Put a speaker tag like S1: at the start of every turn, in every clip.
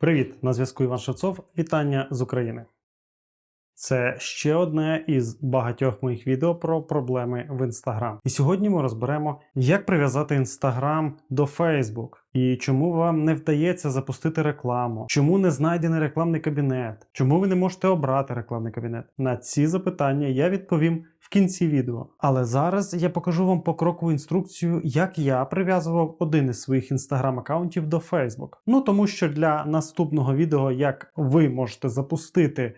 S1: Привіт, на зв'язку Іван Шевцов. Вітання з України. Це ще одне із багатьох моїх відео про проблеми в Instagram. І сьогодні ми розберемо, як прив'язати Instagram до Facebook і чому вам не вдається запустити рекламу, чому не знайдений рекламний кабінет, чому ви не можете обрати рекламний кабінет. На ці запитання я відповім в кінці відео. Але зараз я покажу вам покрокову інструкцію, як я прив'язував один із своїх Instagram аккаунтів до Facebook. Ну тому що для наступного відео, як ви можете запустити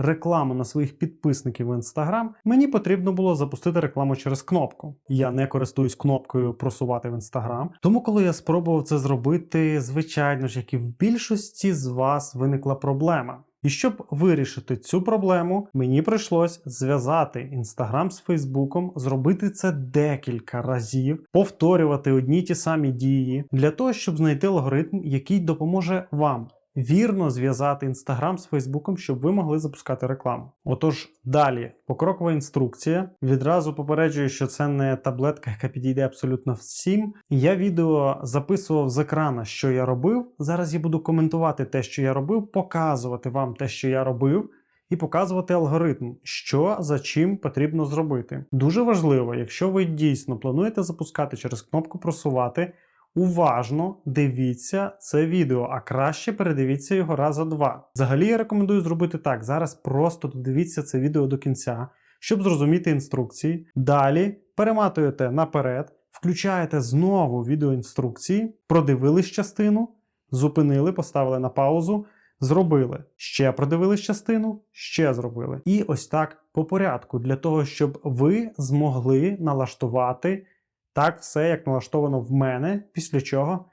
S1: рекламу на своїх підписників в Instagram, мені потрібно було запустити рекламу через кнопку. Я не користуюсь кнопкою просувати в Instagram. Тому, коли я спробував це зробити, звичайно ж, як і в більшості з вас виникла проблема. І щоб вирішити цю проблему, мені прийшлось зв'язати Instagram з Фейсбуком, зробити це декілька разів, повторювати одні ті самі дії для того, щоб знайти алгоритм, який допоможе вам вірно зв'язати Instagram з Фейсбуком, щоб ви могли запускати рекламу. Отож, далі покрокова інструкція. Відразу попереджую, що це не таблетка, яка підійде абсолютно всім. Я відео записував з екрана, що я робив. Зараз я буду коментувати те, що я робив, показувати вам те, що я робив. І показувати алгоритм, що за чим потрібно зробити. Дуже важливо, якщо ви дійсно плануєте запускати через кнопку просувати, уважно дивіться це відео, а краще передивіться його раза два. Взагалі я рекомендую зробити так. Зараз просто додивіться це відео до кінця, щоб зрозуміти інструкції. Далі перематуєте наперед, включаєте знову відеоінструкції, продивились частину, зупинили, поставили на паузу. Зробили ще продивились частину, ще зробили. І ось так по порядку, для того, щоб ви змогли налаштувати так все, як налаштовано в мене, після чого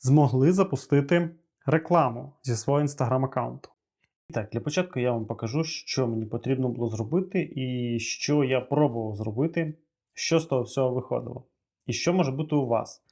S1: змогли запустити рекламу зі свого інстаграм аккаунту. Так, для початку я вам покажу, що мені потрібно було зробити, і що я пробував зробити, що з того всього виходило. І що може бути у вас,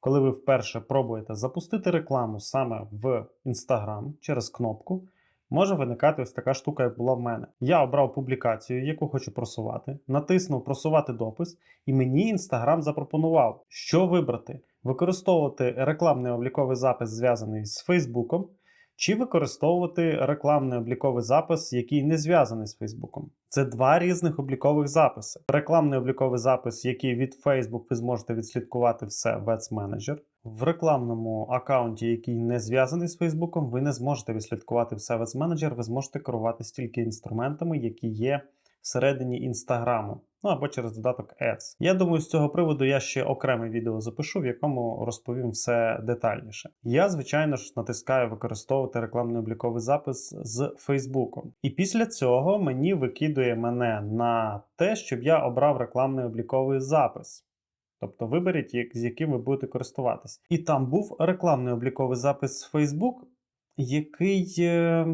S1: коли ви вперше пробуєте запустити рекламу саме в Instagram через кнопку може виникати ось така штука, як була в мене. Я обрав публікацію, яку хочу просувати, натиснув просувати допис, і мені Instagram запропонував, що вибрати: використовувати рекламний обліковий запис, зв'язаний з Фейсбуком, чи використовувати рекламний обліковий запис, який не зв'язаний з Фейсбуком. Це два різних облікових записи. Рекламний обліковий запис, який від Facebook ви зможете відслідкувати все в Ads Manager. В рекламному аккаунті, який не зв'язаний з Фейсбуком, ви не зможете відслідкувати все в Manager, ви зможете керувати тільки інструментами, які є всередині інстаграму, ну або через додаток Ads. Я думаю, з цього приводу я ще окреме відео запишу, в якому розповім все детальніше. Я, звичайно ж, натискаю використовувати рекламний обліковий запис з Фейсбуком. І після цього мені викидує мене на те, щоб я обрав рекламний обліковий запис. Тобто виберіть, як, з яким ви будете користуватись. І там був рекламний обліковий запис Facebook, який е,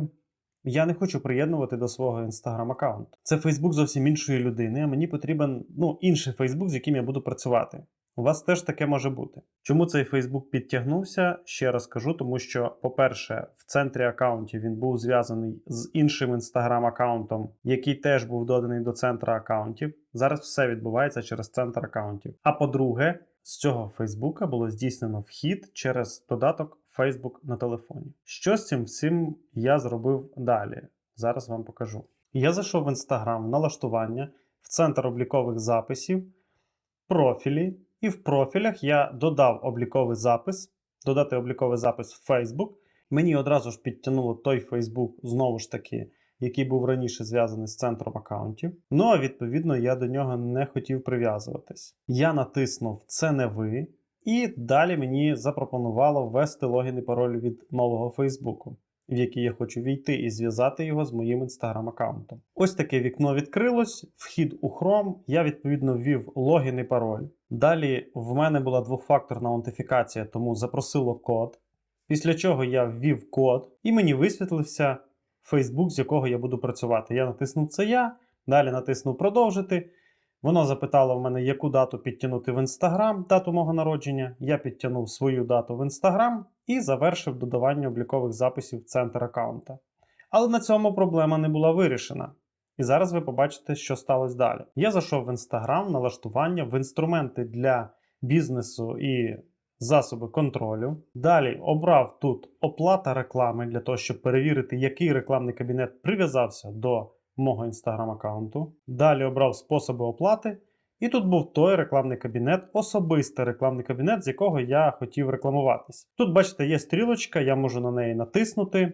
S1: я не хочу приєднувати до свого інстаграм аккаунту. Це Фейсбук зовсім іншої людини, а мені потрібен ну, інший Фейсбук, з яким я буду працювати. У вас теж таке може бути. Чому цей Фейсбук підтягнувся? Ще раз кажу, тому що, по-перше, в центрі аккаунтів він був зв'язаний з іншим інстаграм-аккаунтом, який теж був доданий до центра аккаунтів. Зараз все відбувається через центр аккаунтів. А по-друге, з цього Фейсбука було здійснено вхід через додаток Facebook на телефоні. Що з цим всім я зробив далі? Зараз вам покажу. Я зайшов в в налаштування, в центр облікових записів, профілі, і в профілях я додав обліковий запис, додати обліковий запис в Facebook. Мені одразу ж підтягнуло той Facebook, знову ж таки, який був раніше зв'язаний з центром аккаунтів. Ну а відповідно я до нього не хотів прив'язуватись. Я натиснув Це не ви. І далі мені запропонувало ввести логін і пароль від нового Фейсбуку, в який я хочу війти і зв'язати його з моїм інстаграм-аккаунтом. Ось таке вікно відкрилось, вхід у Chrome, я відповідно ввів логін і пароль. Далі в мене була двохфакторна аутентифікація, тому запросило код. Після чого я ввів код, і мені висвітлився Facebook, з якого я буду працювати. Я натиснув це я, далі натиснув продовжити. Воно запитало в мене, яку дату підтягнути в Instagram, дату мого народження. Я підтягнув свою дату в Instagram і завершив додавання облікових записів в центр аккаунта. Але на цьому проблема не була вирішена. І зараз ви побачите, що сталося далі. Я зайшов в Instagram, налаштування, в інструменти для бізнесу і засоби контролю. Далі обрав тут оплата реклами для того, щоб перевірити, який рекламний кабінет прив'язався до мого інстаграм аккаунту. Далі обрав способи оплати. І тут був той рекламний кабінет, особистий рекламний кабінет, з якого я хотів рекламуватись. Тут, бачите, є стрілочка, я можу на неї натиснути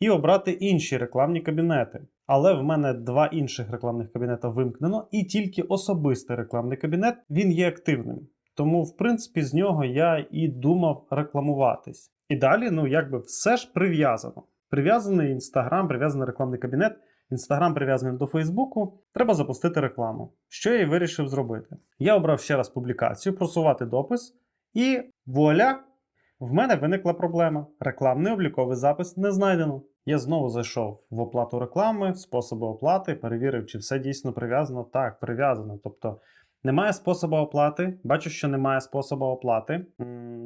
S1: і обрати інші рекламні кабінети. Але в мене два інших рекламних кабінета вимкнено, і тільки особистий рекламний кабінет він є активним. Тому, в принципі, з нього я і думав рекламуватись. І далі, ну, якби все ж прив'язано. Прив'язаний Інстаграм, прив'язаний рекламний кабінет. Інстаграм прив'язаний до Фейсбуку, треба запустити рекламу. Що я і вирішив зробити. Я обрав ще раз публікацію, просувати допис, і вуаля, в мене виникла проблема. Рекламний обліковий запис не знайдено. Я знову зайшов в оплату реклами, способи оплати, перевірив, чи все дійсно прив'язано. Так, прив'язано. Тобто немає способу оплати. Бачу, що немає способу оплати.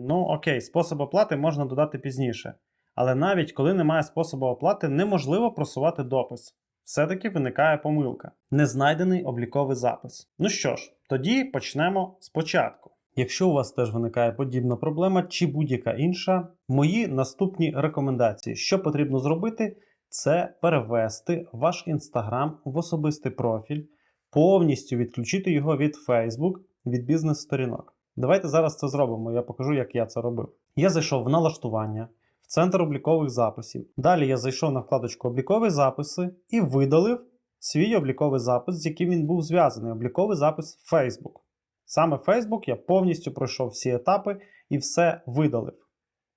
S1: Ну, окей, спосіб оплати можна додати пізніше. Але навіть коли немає способу оплати, неможливо просувати допис. Все-таки виникає помилка. Незнайдений обліковий запис. Ну що ж, тоді почнемо спочатку. Якщо у вас теж виникає подібна проблема чи будь-яка інша, мої наступні рекомендації, що потрібно зробити, це перевести ваш інстаграм в особистий профіль, повністю відключити його від Facebook, від бізнес-сторінок. Давайте зараз це зробимо. Я покажу, як я це робив. Я зайшов в налаштування, в центр облікових записів. Далі я зайшов на вкладочку Облікові записи і видалив свій обліковий запис, з яким він був зв'язаний. Обліковий запис Facebook. Саме Facebook я повністю пройшов всі етапи і все видалив.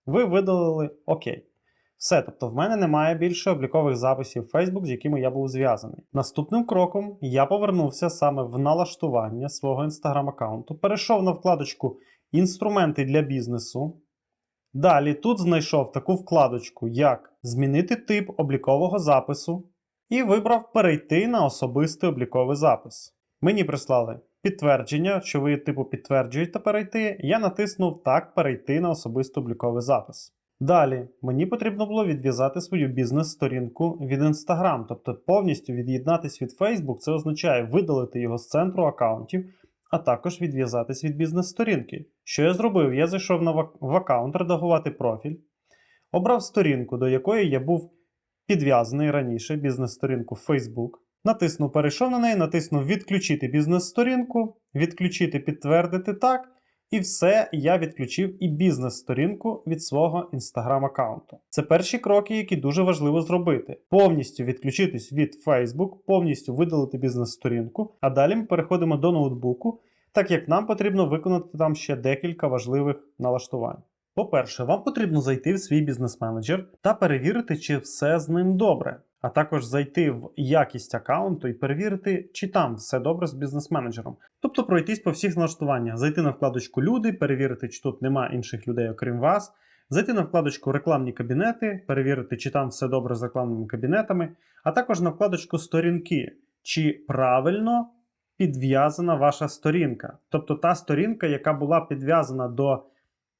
S1: Ви видалили ОК. Все, тобто в мене немає більше облікових записів Facebook, з якими я був зв'язаний. Наступним кроком я повернувся саме в налаштування свого Instagram аккаунту, перейшов на вкладочку Інструменти для бізнесу. Далі тут знайшов таку вкладочку, як Змінити тип облікового запису, і вибрав Перейти на особистий обліковий запис. Мені прислали підтвердження, що ви типу підтверджуєте перейти. Я натиснув Так перейти на особистий обліковий запис. Далі мені потрібно було відв'язати свою бізнес-сторінку від Instagram, тобто повністю від'єднатись від Facebook, це означає видалити його з центру аккаунтів, а також відв'язатись від бізнес-сторінки. Що я зробив? Я зайшов на в аккаунт, редагувати профіль, обрав сторінку, до якої я був підв'язаний раніше, бізнес-сторінку Facebook. Натиснув, перейшов на неї, натиснув відключити бізнес-сторінку, відключити, підтвердити так. І все, я відключив і бізнес-сторінку від свого Instagram аккаунту. Це перші кроки, які дуже важливо зробити: повністю відключитись від Facebook, повністю видалити бізнес-сторінку, а далі ми переходимо до ноутбуку, так як нам потрібно виконати там ще декілька важливих налаштувань. По-перше, вам потрібно зайти в свій бізнес-менеджер та перевірити, чи все з ним добре, а також зайти в якість аккаунту і перевірити, чи там все добре з бізнес-менеджером. Тобто пройтись по всіх налаштуваннях, зайти на вкладочку Люди, перевірити, чи тут немає інших людей, окрім вас. Зайти на вкладочку Рекламні кабінети, перевірити, чи там все добре з рекламними кабінетами, а також на вкладочку Сторінки, чи правильно підв'язана ваша сторінка. Тобто та сторінка, яка була підв'язана до е,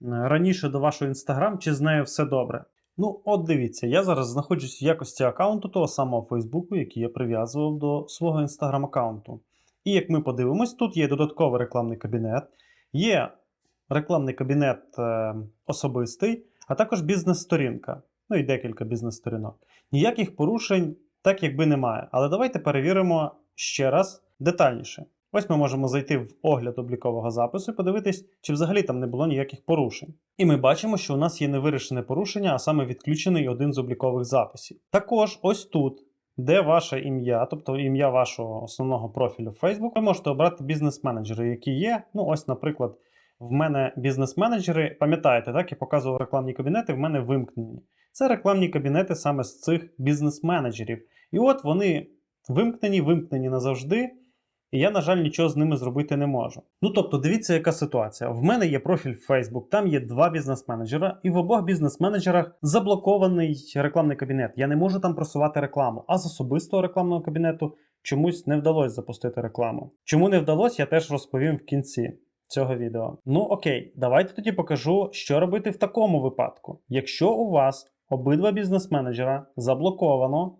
S1: раніше до вашого Instagram, чи з нею все добре. Ну, от дивіться, я зараз знаходжусь в якості аккаунту того самого Фейсбуку, який я прив'язував до свого Instagram аккаунту. І як ми подивимось, тут є додатковий рекламний кабінет, є рекламний кабінет е, особистий, а також бізнес-сторінка. Ну і декілька бізнес-сторінок. Ніяких порушень так якби немає. Але давайте перевіримо ще раз детальніше. Ось ми можемо зайти в огляд облікового запису і подивитись, чи взагалі там не було ніяких порушень. І ми бачимо, що у нас є невирішене порушення, а саме відключений один з облікових записів. Також ось тут, де ваше ім'я, тобто ім'я вашого основного профілю в Facebook, ви можете обрати бізнес-менеджери, які є. Ну, ось, наприклад, в мене бізнес-менеджери, пам'ятаєте, так, я показував рекламні кабінети, в мене вимкнені. Це рекламні кабінети саме з цих бізнес-менеджерів. І от вони вимкнені, вимкнені назавжди. І я, на жаль, нічого з ними зробити не можу. Ну тобто, дивіться, яка ситуація. В мене є профіль в Facebook, там є два бізнес-менеджера, і в обох бізнес-менеджерах заблокований рекламний кабінет. Я не можу там просувати рекламу. А з особистого рекламного кабінету чомусь не вдалося запустити рекламу. Чому не вдалося, я теж розповім в кінці цього відео. Ну окей, давайте тоді покажу, що робити в такому випадку. Якщо у вас обидва бізнес-менеджера заблоковано,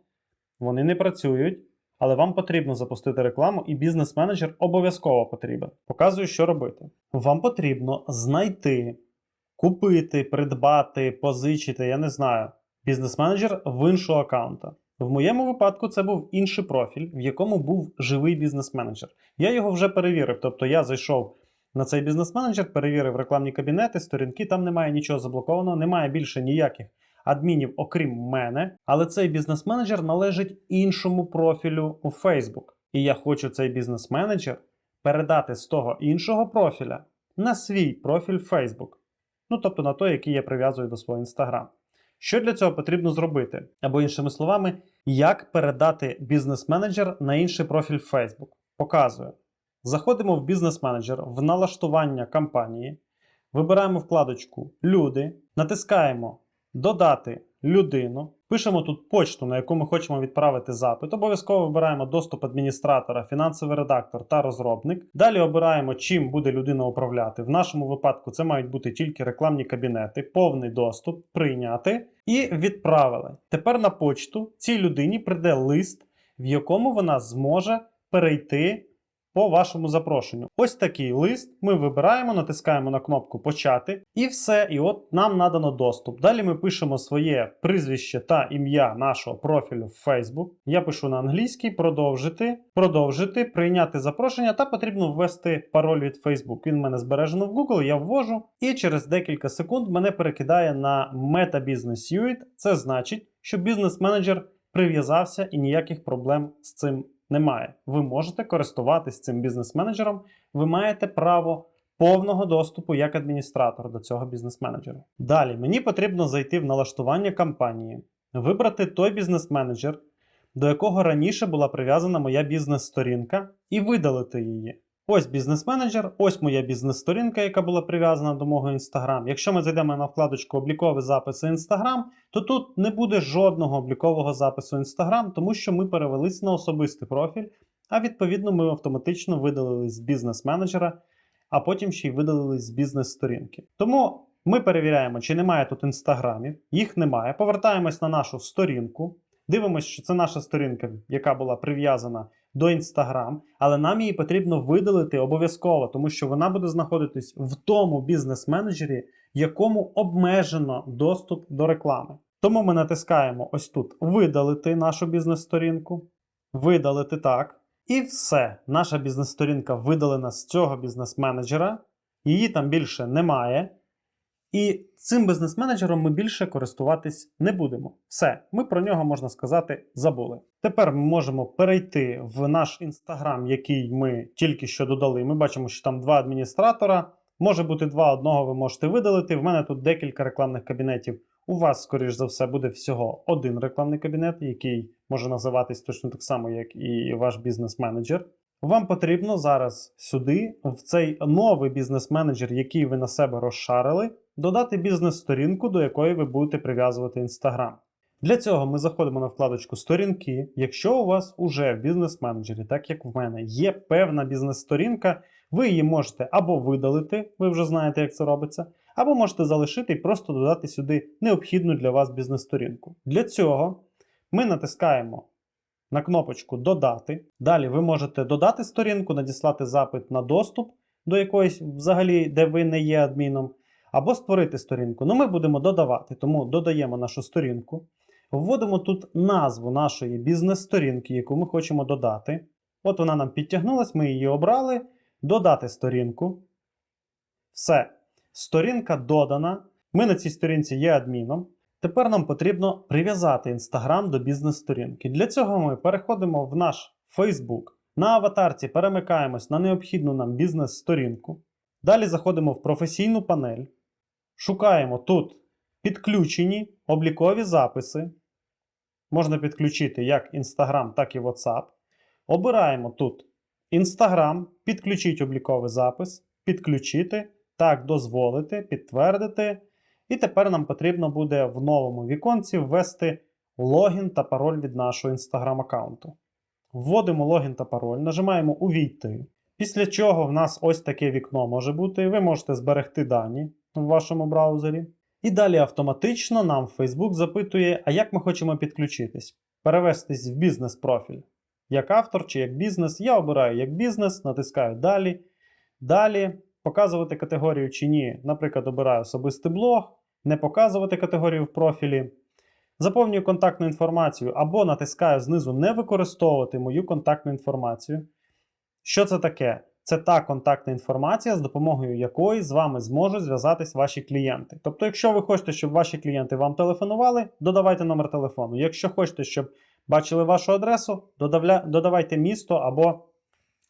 S1: вони не працюють. Але вам потрібно запустити рекламу, і бізнес-менеджер обов'язково потрібен. Показую, що робити. Вам потрібно знайти купити, придбати, позичити, я не знаю, бізнес-менеджер в іншого аккаунта. В моєму випадку це був інший профіль, в якому був живий бізнес-менеджер. Я його вже перевірив. Тобто я зайшов на цей бізнес-менеджер, перевірив рекламні кабінети, сторінки, там немає нічого заблокованого, немає більше ніяких адмінів, окрім мене. Але цей бізнес-менеджер належить іншому профілю у Facebook. І я хочу цей бізнес-менеджер передати з того іншого профіля на свій профіль Facebook. Ну тобто на той, який я прив'язую до свого Instagram. Що для цього потрібно зробити? Або іншими словами, як передати бізнес-менеджер на інший профіль Facebook. Показую. Заходимо в бізнес-менеджер в налаштування кампанії, вибираємо вкладочку Люди, натискаємо Додати людину, пишемо тут почту, на яку ми хочемо відправити запит. Обов'язково вибираємо доступ адміністратора, фінансовий редактор та розробник. Далі обираємо, чим буде людина управляти. В нашому випадку це мають бути тільки рекламні кабінети, повний доступ, прийняти і відправили. Тепер на почту цій людині прийде лист, в якому вона зможе перейти по вашому запрошенню. Ось такий лист. Ми вибираємо, натискаємо на кнопку Почати, і все. І от нам надано доступ. Далі ми пишемо своє прізвище та ім'я нашого профілю в Facebook. Я пишу на англійській, продовжити, продовжити, прийняти запрошення та потрібно ввести пароль від Facebook. Він в мене збережено в Google, я ввожу, і через декілька секунд мене перекидає на Meta Business Suite. Це значить, що бізнес-менеджер прив'язався і ніяких проблем з цим немає. Ви можете користуватись цим бізнес-менеджером, ви маєте право повного доступу як адміністратор до цього бізнес-менеджера. Далі мені потрібно зайти в налаштування кампанії, вибрати той бізнес-менеджер, до якого раніше була прив'язана моя бізнес-сторінка, і видалити її. Ось бізнес-менеджер, ось моя бізнес-сторінка, яка була прив'язана до мого Instagram. Якщо ми зайдемо на вкладочку облікові записи Instagram, то тут не буде жодного облікового запису Instagram, тому що ми перевелись на особистий профіль, а відповідно ми автоматично видалились з бізнес-менеджера, а потім ще й видалились з бізнес-сторінки. Тому ми перевіряємо, чи немає тут інстаграмів, їх немає. Повертаємось на нашу сторінку. Дивимося, що це наша сторінка, яка була прив'язана до Instagram, але нам її потрібно видалити обов'язково, тому що вона буде знаходитись в тому бізнес-менеджері, якому обмежено доступ до реклами. Тому ми натискаємо ось тут видалити нашу бізнес-сторінку, видалити так. І все, наша бізнес-сторінка видалена з цього бізнес-менеджера, її там більше немає. І цим бізнес-менеджером ми більше користуватись не будемо. Все, ми про нього можна сказати забули. Тепер ми можемо перейти в наш інстаграм, який ми тільки що додали. Ми бачимо, що там два адміністратора. Може бути два, одного ви можете видалити. В мене тут декілька рекламних кабінетів. У вас, скоріш за все, буде всього один рекламний кабінет, який може називатись точно так само, як і ваш бізнес-менеджер. Вам потрібно зараз сюди, в цей новий бізнес-менеджер, який ви на себе розшарили, додати бізнес-сторінку, до якої ви будете прив'язувати Instagram. Для цього ми заходимо на вкладочку Сторінки. Якщо у вас уже в бізнес-менеджері, так як в мене, є певна бізнес-сторінка, ви її можете або видалити, ви вже знаєте, як це робиться, або можете залишити і просто додати сюди необхідну для вас бізнес-сторінку. Для цього ми натискаємо на кнопочку Додати. Далі ви можете додати сторінку, надіслати запит на доступ до якоїсь, взагалі, де ви не є адміном, або створити сторінку. Ну, ми будемо додавати, тому додаємо нашу сторінку. Вводимо тут назву нашої бізнес-сторінки, яку ми хочемо додати. От вона нам підтягнулась, ми її обрали. Додати сторінку. Все. Сторінка додана. Ми на цій сторінці є адміном. Тепер нам потрібно прив'язати Instagram до бізнес-сторінки. Для цього ми переходимо в наш Facebook. На аватарці перемикаємось на необхідну нам бізнес-сторінку. Далі заходимо в професійну панель. Шукаємо тут підключені облікові записи. Можна підключити як Instagram, так і WhatsApp. Обираємо тут Instagram, підключити обліковий запис, підключити, так, дозволити, підтвердити. І тепер нам потрібно буде в новому віконці ввести логін та пароль від нашого Instagram аккаунту. Вводимо логін та пароль, нажимаємо Увійти. Після чого в нас ось таке вікно може бути. Ви можете зберегти дані в вашому браузері. І далі автоматично нам Facebook запитує, а як ми хочемо підключитись. Перевестись в бізнес-профіль. Як автор чи як бізнес. Я обираю як бізнес, натискаю далі. Далі показувати категорію чи ні. Наприклад, обираю особистий блог, не показувати категорію в профілі. Заповнюю контактну інформацію або натискаю знизу не використовувати мою контактну інформацію. Що це таке? Це та контактна інформація, з допомогою якої з вами зможуть зв'язатись ваші клієнти. Тобто, якщо ви хочете, щоб ваші клієнти вам телефонували, додавайте номер телефону. Якщо хочете, щоб бачили вашу адресу, додавайте місто або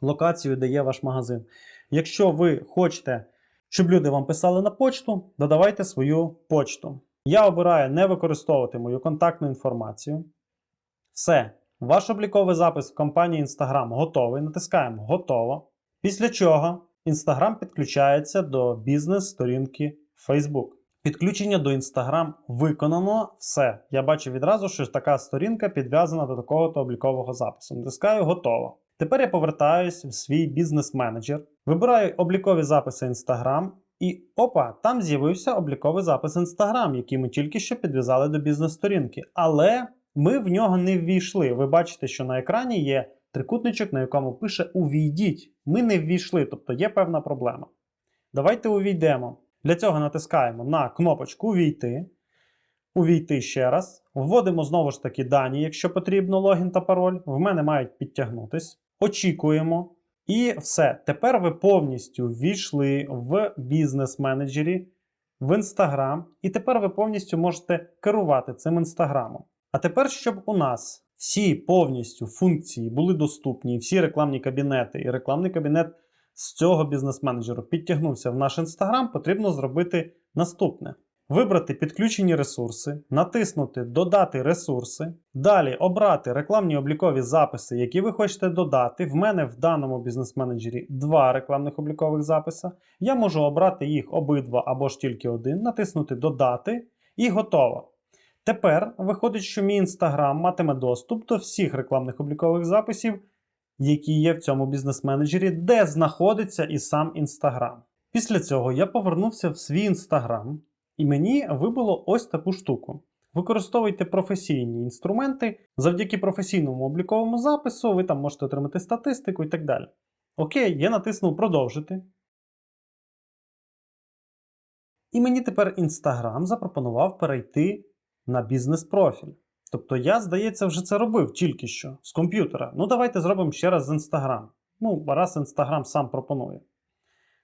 S1: локацію, де є ваш магазин. Якщо ви хочете, щоб люди вам писали на почту, додавайте свою почту. Я обираю не використовувати мою контактну інформацію. Все. Ваш обліковий запис в компанії Instagram готовий. Натискаємо Готово. Після чого Instagram підключається до бізнес-сторінки Facebook. Підключення до Instagram виконано все. Я бачу відразу, що така сторінка підв'язана до такого-то облікового запису. Натискаю Готово. Тепер я повертаюсь в свій бізнес-менеджер, вибираю облікові записи Instagram, і опа, там з'явився обліковий запис Instagram, який ми тільки що підв'язали до бізнес-сторінки. Але ми в нього не ввійшли. Ви бачите, що на екрані є трикутничок, на якому пише Увійдіть. Ми не ввійшли, тобто є певна проблема. Давайте увійдемо. Для цього натискаємо на кнопочку Увійти. Увійти ще раз. Вводимо знову ж таки дані, якщо потрібно, логін та пароль. В мене мають підтягнутись. Очікуємо. І все. Тепер ви повністю ввійшли в бізнес-менеджері, в Instagram, і тепер ви повністю можете керувати цим інстаграмом. А тепер, щоб у нас всі повністю функції були доступні, всі рекламні кабінети і рекламний кабінет з цього бізнес-менеджеру підтягнувся в наш інстаграм, потрібно зробити наступне. Вибрати підключені ресурси, натиснути Додати ресурси. Далі обрати рекламні облікові записи, які ви хочете додати. В мене в даному бізнес-менеджері два рекламних облікових записи. Я можу обрати їх обидва або ж тільки один, натиснути Додати і готово. Тепер виходить, що мій інстаграм матиме доступ до всіх рекламних облікових записів, які є в цьому бізнес-менеджері, де знаходиться і сам інстаграм. Після цього я повернувся в свій інстаграм. І мені вибило ось таку штуку. Використовуйте професійні інструменти. Завдяки професійному обліковому запису ви там можете отримати статистику і так далі. Окей, я натиснув продовжити. І мені тепер Instagram запропонував перейти на бізнес-профіль. Тобто я, здається, вже це робив тільки що з комп'ютера. Ну, давайте зробимо ще раз з Instagram. Ну, раз Instagram сам пропонує.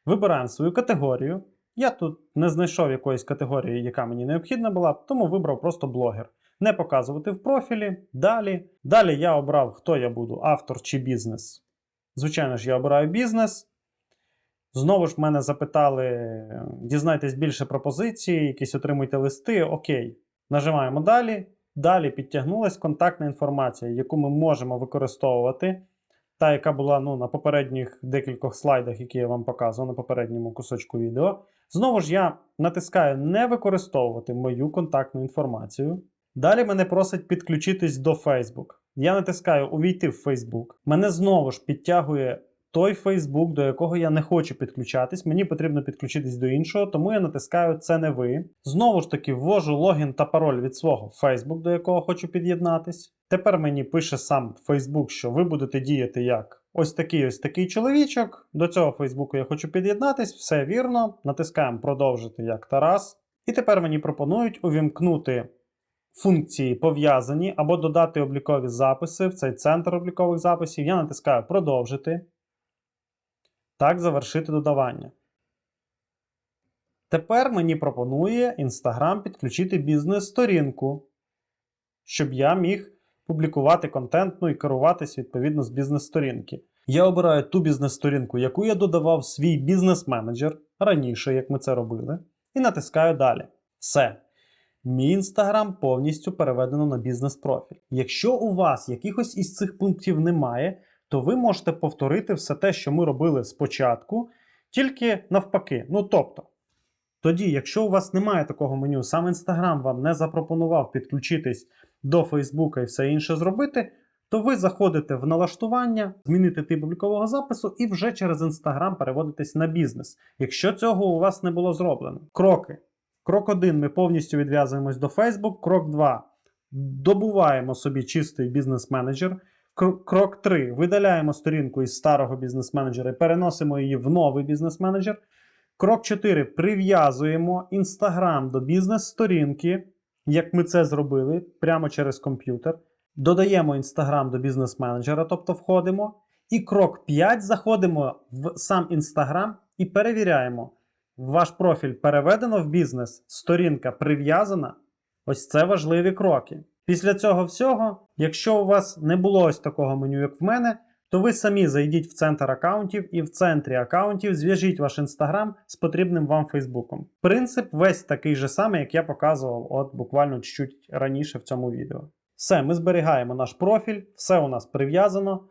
S1: Вибираємо свою категорію. Я тут не знайшов якоїсь категорії, яка мені необхідна була, тому вибрав просто блогер. Не показувати в профілі. Далі. Далі я обрав, хто я буду, автор чи бізнес. Звичайно ж, я обираю бізнес. Знову ж мене запитали: дізнайтесь більше пропозицій, якісь отримуйте листи. Окей. Нажимаємо далі. Далі підтягнулася контактна інформація, яку ми можемо використовувати. Та, яка була ну, на попередніх декількох слайдах, які я вам показував на попередньому кусочку відео. Знову ж я натискаю не використовувати мою контактну інформацію. Далі мене просить підключитись до Facebook. Я натискаю Увійти в Facebook. Мене знову ж підтягує той Facebook, до якого я не хочу підключатись. Мені потрібно підключитись до іншого, тому я натискаю Це не ви. Знову ж таки, ввожу логін та пароль від свого Facebook, до якого хочу під'єднатись. Тепер мені пише сам Facebook, що ви будете діяти як ось такий ось такий чоловічок. До цього Фейсбуку я хочу під'єднатись, все вірно. Натискаємо продовжити як Тарас. І тепер мені пропонують увімкнути функції пов'язані або додати облікові записи в цей центр облікових записів. Я натискаю продовжити. Так, завершити додавання. Тепер мені пропонує Instagram підключити бізнес-сторінку, щоб я міг публікувати контент, ну і керуватись відповідно з бізнес-сторінки. Я обираю ту бізнес-сторінку, яку я додавав свій бізнес-менеджер раніше, як ми це робили, і натискаю далі. Все. Мій інстаграм повністю переведено на бізнес-профіль. Якщо у вас якихось із цих пунктів немає, то ви можете повторити все те, що ми робили спочатку, тільки навпаки. Ну тобто, тоді, якщо у вас немає такого меню, сам Instagram вам не запропонував підключитись до Фейсбука і все інше зробити, то ви заходите в налаштування, змінити тип облікового запису і вже через Instagram переводитесь на бізнес, якщо цього у вас не було зроблено. Кроки. Крок 1. Ми повністю відв'язуємось до Facebook. Крок 2. Добуваємо собі чистий бізнес-менеджер. Крок 3. Видаляємо сторінку із старого бізнес-менеджера і переносимо її в новий бізнес-менеджер. Крок 4. Прив'язуємо Instagram до бізнес-сторінки, як ми це зробили прямо через комп'ютер. Додаємо Instagram до бізнес-менеджера, тобто входимо. І крок 5. Заходимо в сам Instagram і перевіряємо. Ваш профіль переведено в бізнес, сторінка прив'язана. Ось це важливі кроки. Після цього всього, якщо у вас не було ось такого меню, як в мене, то ви самі зайдіть в центр аккаунтів і в центрі аккаунтів зв'яжіть ваш інстаграм з потрібним вам Фейсбуком. Принцип весь такий же самий, як я показував от буквально чуть раніше в цьому відео. Все, ми зберігаємо наш профіль, все у нас прив'язано.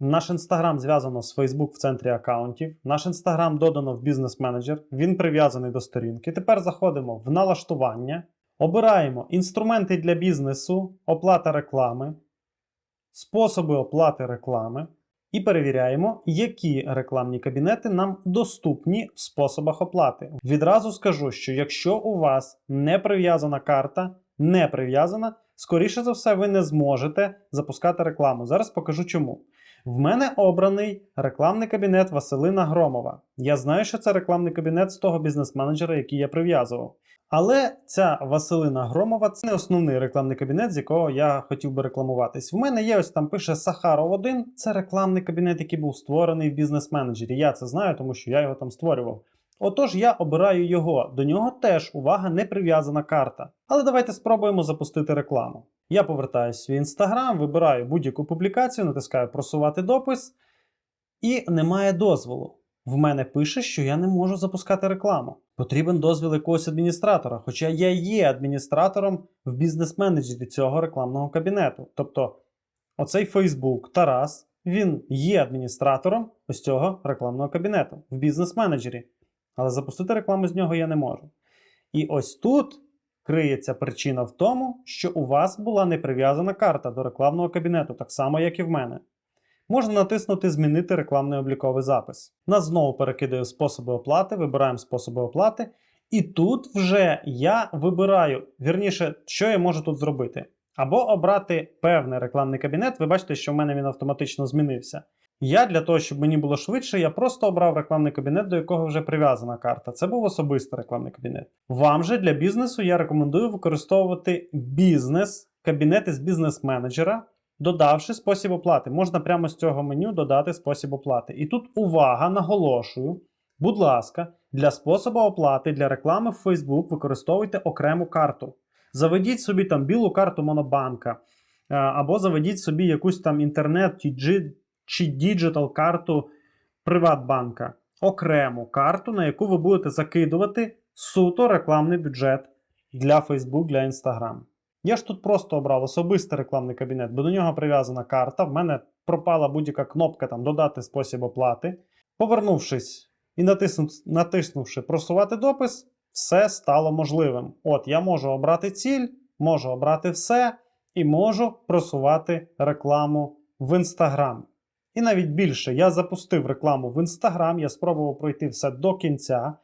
S1: Наш інстаграм зв'язано з Facebook в центрі аккаунтів. Наш інстаграм додано в бізнес-менеджер, він прив'язаний до сторінки. Тепер заходимо в налаштування, обираємо інструменти для бізнесу, оплата реклами, способи оплати реклами і перевіряємо, які рекламні кабінети нам доступні в способах оплати. Відразу скажу, що якщо у вас не прив'язана карта, не прив'язана, скоріше за все, ви не зможете запускати рекламу. Зараз покажу чому. В мене обраний рекламний кабінет Василина Громова. Я знаю, що це рекламний кабінет з того бізнес-менеджера, який я прив'язував. Але ця Василина Громова це не основний рекламний кабінет, з якого я хотів би рекламуватись. В мене є ось там пише Сахаров 1 це рекламний кабінет, який був створений в бізнес-менеджері. Я це знаю, тому що я його там створював. Отож, я обираю його. До нього теж увага не прив'язана карта. Але давайте спробуємо запустити рекламу. Я повертаюся в свій інстаграм, вибираю будь-яку публікацію, натискаю просувати допис, і немає дозволу. В мене пише, що я не можу запускати рекламу. Потрібен дозвіл якогось адміністратора, хоча я є адміністратором в бізнес-менеджері цього рекламного кабінету. Тобто, оцей Facebook Тарас, він є адміністратором ось цього рекламного кабінету в бізнес-менеджері. Але запустити рекламу з нього я не можу. І ось тут криється причина в тому, що у вас була не прив'язана карта до рекламного кабінету, так само, як і в мене. Можна натиснути Змінити рекламний обліковий запис. Нас знову перекидає способи оплати, вибираємо способи оплати. І тут вже я вибираю, вірніше, що я можу тут зробити. Або обрати певний рекламний кабінет. Ви бачите, що в мене він автоматично змінився. Я для того, щоб мені було швидше, я просто обрав рекламний кабінет, до якого вже прив'язана карта. Це був особистий рекламний кабінет. Вам же для бізнесу я рекомендую використовувати бізнес, кабінети з бізнес-менеджера, додавши спосіб оплати. Можна прямо з цього меню додати спосіб оплати. І тут увага, наголошую. Будь ласка, для способу оплати для реклами в Facebook використовуйте окрему карту. Заведіть собі там білу карту Монобанка, е, або заведіть собі якусь там інтернет чи діджитал карту Приватбанка. Окрему карту, на яку ви будете закидувати суто рекламний бюджет для Facebook, для Instagram. Я ж тут просто обрав особистий рекламний кабінет, бо до нього прив'язана карта. В мене пропала будь-яка кнопка там додати спосіб оплати. Повернувшись і натиснув, натиснувши просувати допис, все стало можливим. От я можу обрати ціль, можу обрати все і можу просувати рекламу в Instagram. І навіть більше, я запустив рекламу в Instagram, я спробував пройти все до кінця,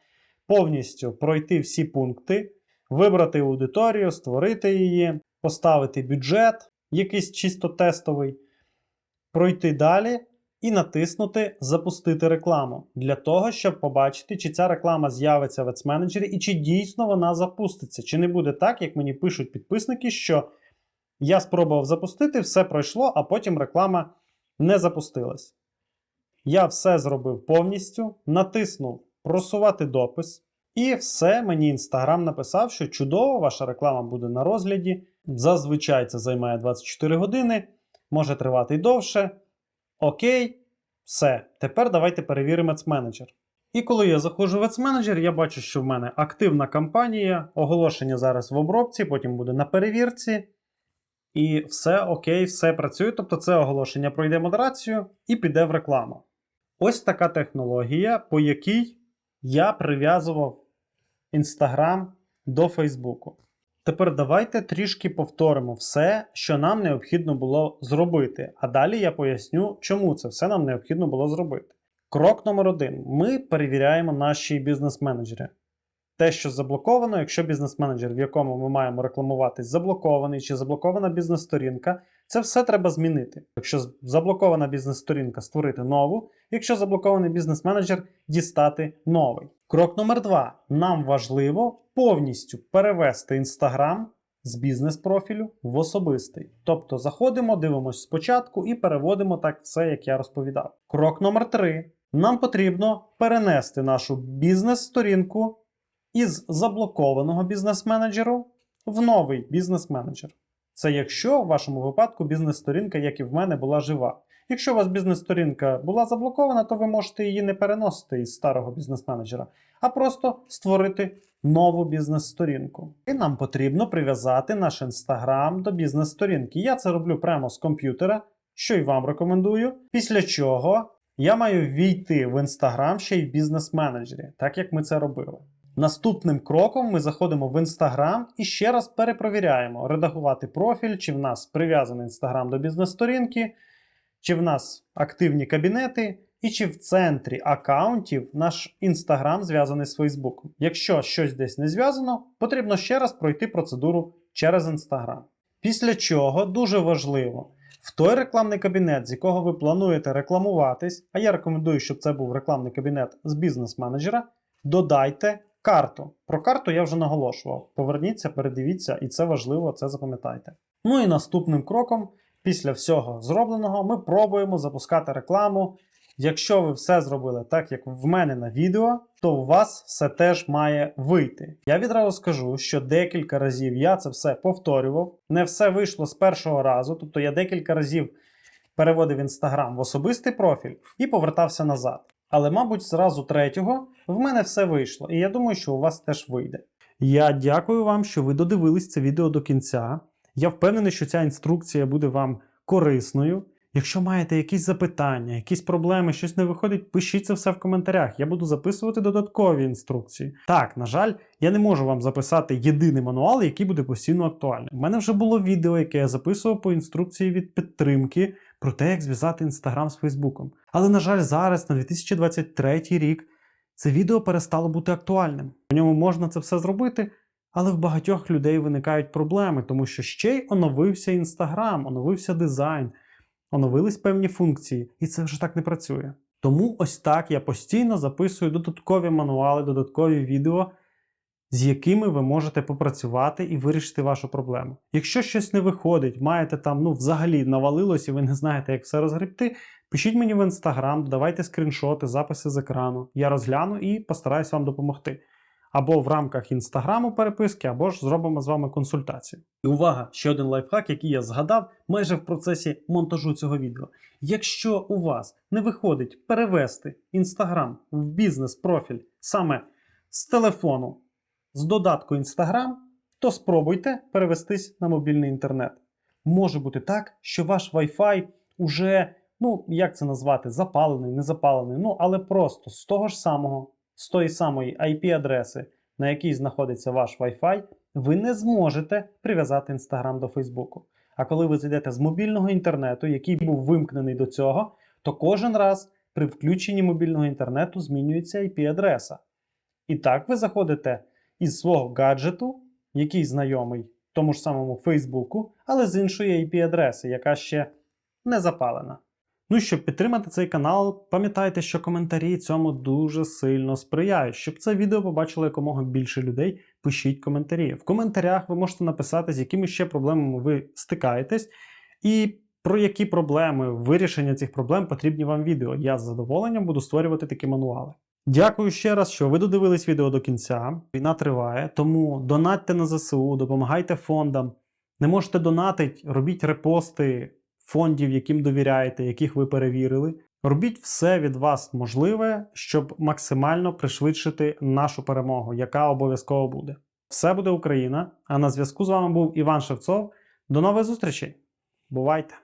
S1: повністю пройти всі пункти, вибрати аудиторію, створити її, поставити бюджет, якийсь чисто тестовий, пройти далі і натиснути Запустити рекламу для того, щоб побачити, чи ця реклама з'явиться в Ads і чи дійсно вона запуститься. Чи не буде так, як мені пишуть підписники, що я спробував запустити, все пройшло, а потім реклама не запустилась. Я все зробив повністю, натиснув просувати допис, і все мені Інстаграм написав, що чудово, ваша реклама буде на розгляді. Зазвичай це займає 24 години, може тривати й довше. Окей, все. Тепер давайте перевіримо Ads. І коли я заходжу в Ads Manager, я бачу, що в мене активна кампанія, оголошення зараз в обробці, потім буде на перевірці. І все окей, все працює. Тобто це оголошення пройде модерацію і піде в рекламу. Ось така технологія, по якій я прив'язував Instagram до Фейсбуку. Тепер давайте трішки повторимо все, що нам необхідно було зробити. А далі я поясню, чому це все нам необхідно було зробити. Крок номер один: ми перевіряємо наші бізнес-менеджери. Те, що заблоковано, якщо бізнес-менеджер, в якому ми маємо рекламуватись, заблокований чи заблокована бізнес-сторінка, Це все треба змінити. Якщо заблокована бізнес-сторінка, створити нову. Якщо заблокований бізнес-менеджер, дістати новий. Крок номер два. Нам важливо повністю перевести Instagram з бізнес-профілю в особистий. Тобто заходимо, дивимося спочатку і переводимо так все, як я розповідав. Крок номер три. Нам потрібно перенести нашу бізнес-сторінку із заблокованого бізнес-менеджеру в новий бізнес-менеджер. Це якщо в вашому випадку бізнес-сторінка, як і в мене, була жива. Якщо у вас бізнес-сторінка була заблокована, то ви можете її не переносити із старого бізнес-менеджера, а просто створити нову бізнес-сторінку. І нам потрібно прив'язати наш інстаграм до бізнес-сторінки. Я це роблю прямо з комп'ютера, що й вам рекомендую. Після чого я маю війти в інстаграм ще й в бізнес-менеджері, так як ми це робили. Наступним кроком ми заходимо в Instagram і ще раз перепровіряємо, редагувати профіль, чи в нас прив'язаний Instagram до бізнес-сторінки, чи в нас активні кабінети, і чи в центрі аккаунтів наш Instagram зв'язаний з Facebook. Якщо щось десь не зв'язано, потрібно ще раз пройти процедуру через Instagram. Після чого дуже важливо. В той рекламний кабінет, з якого ви плануєте рекламуватись, а я рекомендую, щоб це був рекламний кабінет з бізнес-менеджера, додайте карту. Про карту я вже наголошував. Поверніться, передивіться, і це важливо, це запам'ятайте. Ну і наступним кроком, після всього зробленого, ми пробуємо запускати рекламу. Якщо ви все зробили так, як в мене на відео, то у вас все теж має вийти. Я відразу скажу, що декілька разів я це все повторював. Не все вийшло з першого разу, тобто я декілька разів переводив інстаграм в особистий профіль і повертався назад. Але, мабуть, зразу третього в мене все вийшло, і я думаю, що у вас теж вийде. Я дякую вам, що ви додивились це відео до кінця. Я впевнений, що ця інструкція буде вам корисною. Якщо маєте якісь запитання, якісь проблеми, щось не виходить, пишіть це все в коментарях. Я буду записувати додаткові інструкції. Так, на жаль, я не можу вам записати єдиний мануал, який буде постійно актуальним. У мене вже було відео, яке я записував по інструкції від підтримки про те, як зв'язати інстаграм з Фейсбуком. Але, на жаль, зараз, на 2023 рік, це відео перестало бути актуальним. У ньому можна це все зробити. Але в багатьох людей виникають проблеми, тому що ще й оновився інстаграм, оновився дизайн, оновились певні функції, і це вже так не працює. Тому ось так я постійно записую додаткові мануали, додаткові відео, з якими ви можете попрацювати і вирішити вашу проблему. Якщо щось не виходить, маєте там, ну, взагалі навалилось і ви не знаєте, як все розгребти, пишіть мені в інстаграм, давайте скріншоти, записи з екрану. Я розгляну і постараюсь вам допомогти або в рамках інстаграму переписки, або ж зробимо з вами консультацію. І увага! Ще один лайфхак, який я згадав майже в процесі монтажу цього відео. Якщо у вас не виходить перевести інстаграм в бізнес-профіль саме з телефону з додатку Інстаграм, то спробуйте перевестись на мобільний інтернет. Може бути так, що ваш Wi-Fi уже, ну як це назвати, запалений, не запалений, ну але просто з того ж самого з тої самої IP-адреси, на якій знаходиться ваш Wi-Fi, ви не зможете прив'язати Instagram до Фейсбуку. А коли ви зайдете з мобільного інтернету, який був вимкнений до цього, то кожен раз при включенні мобільного інтернету змінюється IP-адреса. І так ви заходите із свого гаджету, який знайомий тому ж самому Фейсбуку, але з іншої IP-адреси, яка ще не запалена. Ну і щоб підтримати цей канал, пам'ятайте, що коментарі цьому дуже сильно сприяють. Щоб це відео побачило якомога більше людей, пишіть коментарі. В коментарях ви можете написати, з якими ще проблемами ви стикаєтесь, і про які проблеми, вирішення цих проблем потрібні вам відео. Я з задоволенням буду створювати такі мануали. Дякую ще раз, що ви додивились відео до кінця. Війна триває, тому донатьте на ЗСУ, допомагайте фондам. Не можете донатити, робіть репости фондів, яким довіряєте, яких ви перевірили. Робіть все від вас можливе, щоб максимально пришвидшити нашу перемогу, яка обов'язково буде. Все буде Україна! А на зв'язку з вами був Іван Шевцов. До нових зустрічей! Бувайте!